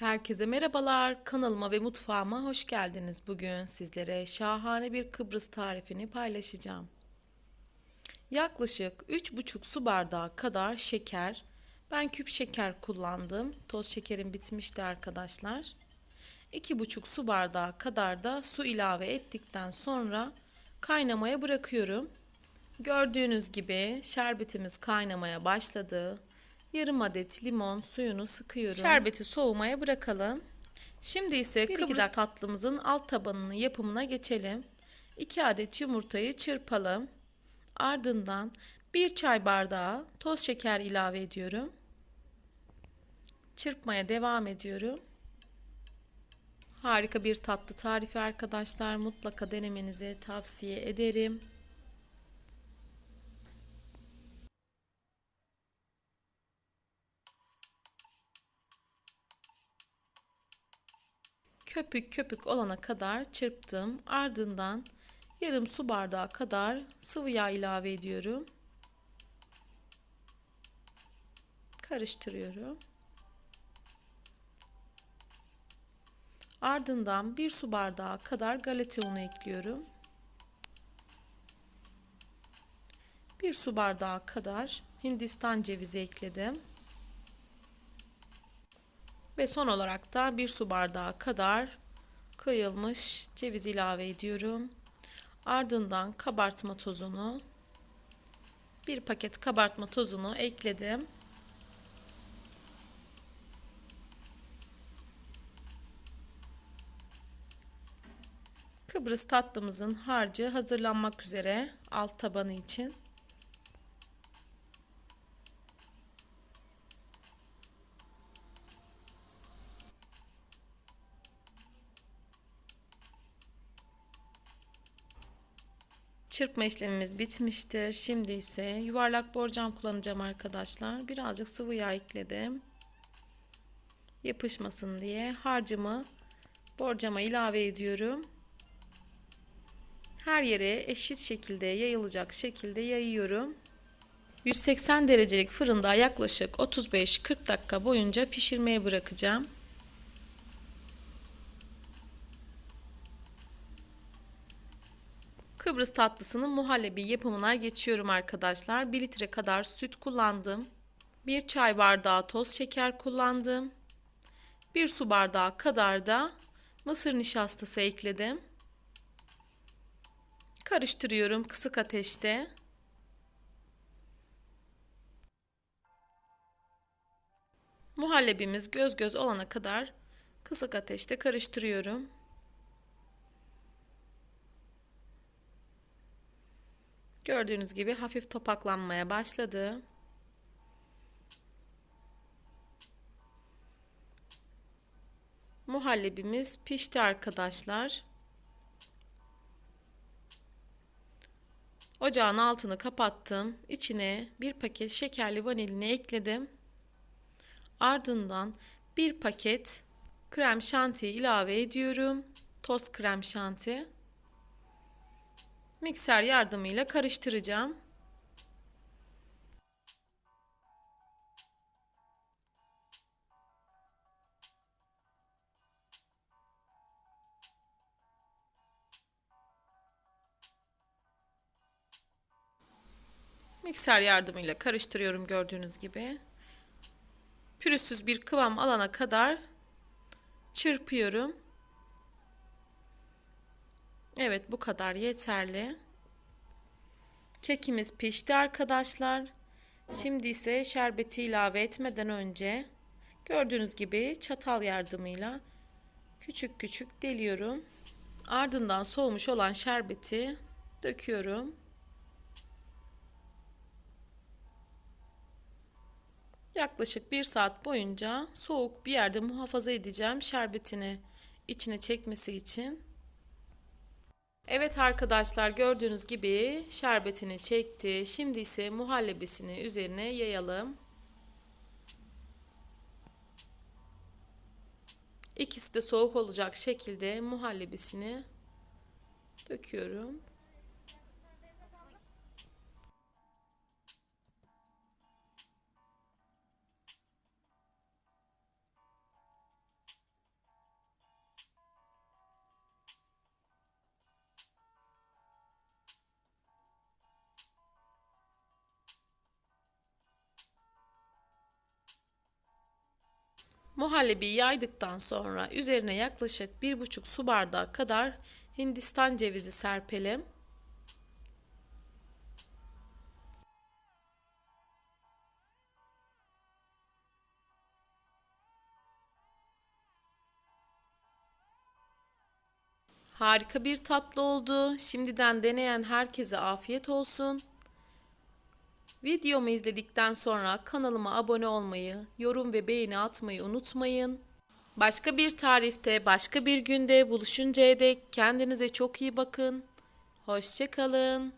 Herkese merhabalar. Kanalıma ve mutfağıma hoş geldiniz. Bugün sizlere şahane bir Kıbrıs tarifini paylaşacağım. Yaklaşık 3,5 su bardağı kadar şeker. Ben küp şeker kullandım. Toz şekerim bitmişti arkadaşlar. 2,5 su bardağı kadar da su ilave ettikten sonra kaynamaya bırakıyorum. Gördüğünüz gibi şerbetimiz kaynamaya başladı. Yarım adet limon suyunu sıkıyorum. Şerbeti soğumaya bırakalım. Şimdi ise Kıbrıs tatlımızın alt tabanının yapımına geçelim. 2 adet yumurtayı çırpalım. Ardından 1 çay bardağı toz şeker ilave ediyorum. Çırpmaya devam ediyorum. Harika bir tatlı tarifi arkadaşlar. Mutlaka denemenizi tavsiye ederim. Köpük köpük olana kadar çırptım. Ardından yarım su bardağı kadar sıvı yağ ilave ediyorum. Karıştırıyorum. Ardından bir su bardağı kadar galeta unu ekliyorum. Bir su bardağı kadar Hindistan cevizi ekledim. Ve son olarak da bir su bardağı kadar kıyılmış ceviz ilave ediyorum. Ardından kabartma tozunu bir paket kabartma tozunu ekledim. Kıbrıs tatlımızın harcı hazırlanmak üzere alt tabanı için. Çırpma işlemimiz bitmiştir. Şimdi ise yuvarlak borcam kullanacağım arkadaşlar. Birazcık sıvı yağ ekledim. Yapışmasın diye harcımı borcama ilave ediyorum. Her yere eşit şekilde yayılacak şekilde yayıyorum. 180 derecelik fırında yaklaşık 35-40 dakika boyunca pişirmeye bırakacağım. Kıbrıs tatlısının muhallebi yapımına geçiyorum arkadaşlar. 1 litre kadar süt kullandım. 1 çay bardağı toz şeker kullandım. 1 su bardağı kadar da mısır nişastası ekledim. Karıştırıyorum kısık ateşte. Muhallebimiz göz göz olana kadar kısık ateşte karıştırıyorum. Gördüğünüz gibi hafif topaklanmaya başladı. Muhallebimiz pişti arkadaşlar. Ocağın altını kapattım. İçine bir paket şekerli vanilini ekledim. Ardından bir paket krem şanti ilave ediyorum. Toz krem şanti mikser yardımıyla karıştıracağım. Mikser yardımıyla karıştırıyorum gördüğünüz gibi. Pürüzsüz bir kıvam alana kadar çırpıyorum. Evet bu kadar yeterli. Kekimiz pişti arkadaşlar. Şimdi ise şerbeti ilave etmeden önce gördüğünüz gibi çatal yardımıyla küçük küçük deliyorum. Ardından soğumuş olan şerbeti döküyorum. Yaklaşık bir saat boyunca soğuk bir yerde muhafaza edeceğim şerbetini içine çekmesi için. Evet arkadaşlar gördüğünüz gibi şerbetini çekti. Şimdi ise muhallebisini üzerine yayalım. İkisi de soğuk olacak şekilde muhallebisini döküyorum. Muhallebiyi yaydıktan sonra üzerine yaklaşık 1,5 su bardağı kadar Hindistan cevizi serpelim. Harika bir tatlı oldu. Şimdiden deneyen herkese afiyet olsun. Videomu izledikten sonra kanalıma abone olmayı, yorum ve beğeni atmayı unutmayın. Başka bir tarifte, başka bir günde buluşuncaya dek kendinize çok iyi bakın. Hoşçakalın.